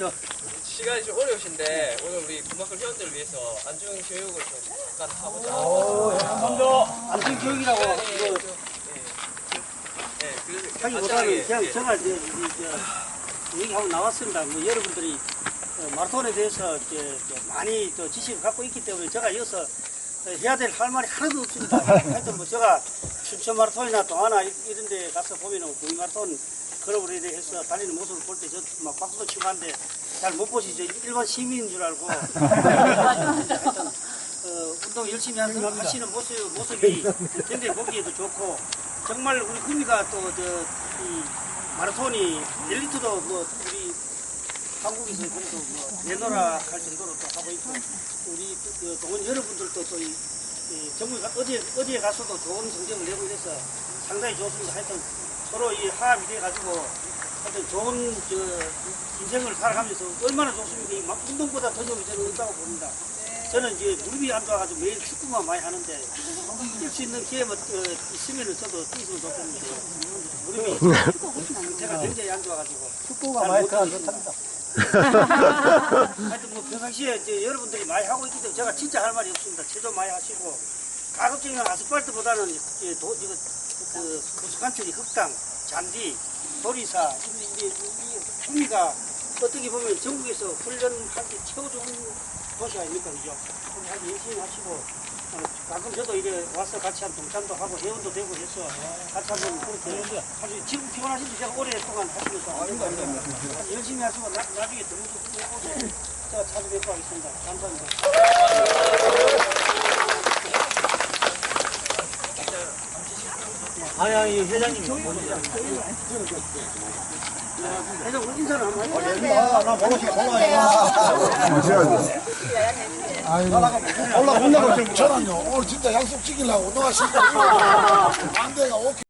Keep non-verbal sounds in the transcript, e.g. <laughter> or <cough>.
저, 시간이 좀 어려우신데 오늘 우리 군마클 회원들을 위해서 안중 교육을 좀 잠깐 하고자. 안전 교육이라고 시간이 이거 좀, 예, 예, 그래서 하기보다는 간단하게, 그냥 예. 제가 이제 이, 얘기하고 나왔습니다. 뭐 여러분들이 어, 마라톤에 대해서 이제 많이 또 지식을 갖고 있기 때문에 제가 이어서 어, 해야 될 할 말이 하나도 없습니다. <laughs> 하여튼 뭐 제가 춘천 마라톤이나 이- 이런 데 가서 보면은 구이 마라톤 클럽으로 해서 달리는 모습을 볼 때 저 막 박수도 치고 하는데 잘 못 보시죠. 일반 시민인 줄 알고. <laughs> 어, 운동 열심히 하는, 하시는 모습, 모습이 굉장히 보기에도 좋고 정말 우리 구미가 또저이 마라톤이 엘리트도 뭐 우리 한국에서 그래도 뭐 내노라 할 정도로 또 하고 있고 우리 그 동원 여러분들도 또이 이 전국 어디에 어디에 가서도 좋은 성적을 내고 이래서 상당히 좋습니다. 하여튼 서로 이 화합이 돼 가지고 하여튼 좋은 저 인생을 살아가면서 얼마나 좋습니까? 막 운동보다 더 좋은 저는 없다고 봅니다. 저는 이제 무릎이 안 좋아가지고 매일 축구만 많이 하는데 뛸 수 있는 기회만 어, 있으면 저도 뛰으면 좋겠는데 무릎이 상태가 굉장히 안 좋아가지고 축구가 많이 안 좋답니다. <laughs> 하여튼 뭐 평상시에 이제 여러분들이 많이 하고 있기 때문에 제가 진짜 할 말이 없습니다. 체조 많이 하시고 가급적이면 아스팔트보다는 이제 도, 이거 그 부스칸트리 흑당, 잔디, 도리사 이 구미가 어떻게 보면 전국에서 훈련할 때 최고 좋은 도시 아닙니까 그죠? 열심히 하시고 어, 가끔 저도 이제 와서 같이 한 동참도 하고 회원도 되고 해서 같이 한번 그렇게 아주 지금 피곤하신 지 제가 오랫동안 하시면서 아주 열심히 하시고 나, 나중에 들어오셔서 제가 찾아뵙고 하겠습니다. 감사합니다. 아니 아니 회장님이 먼저 회장 인사를 한번 해주세요. 올라가고 저는요 오늘 진짜 약속 지키려고 운동하시고 안돼가 오케이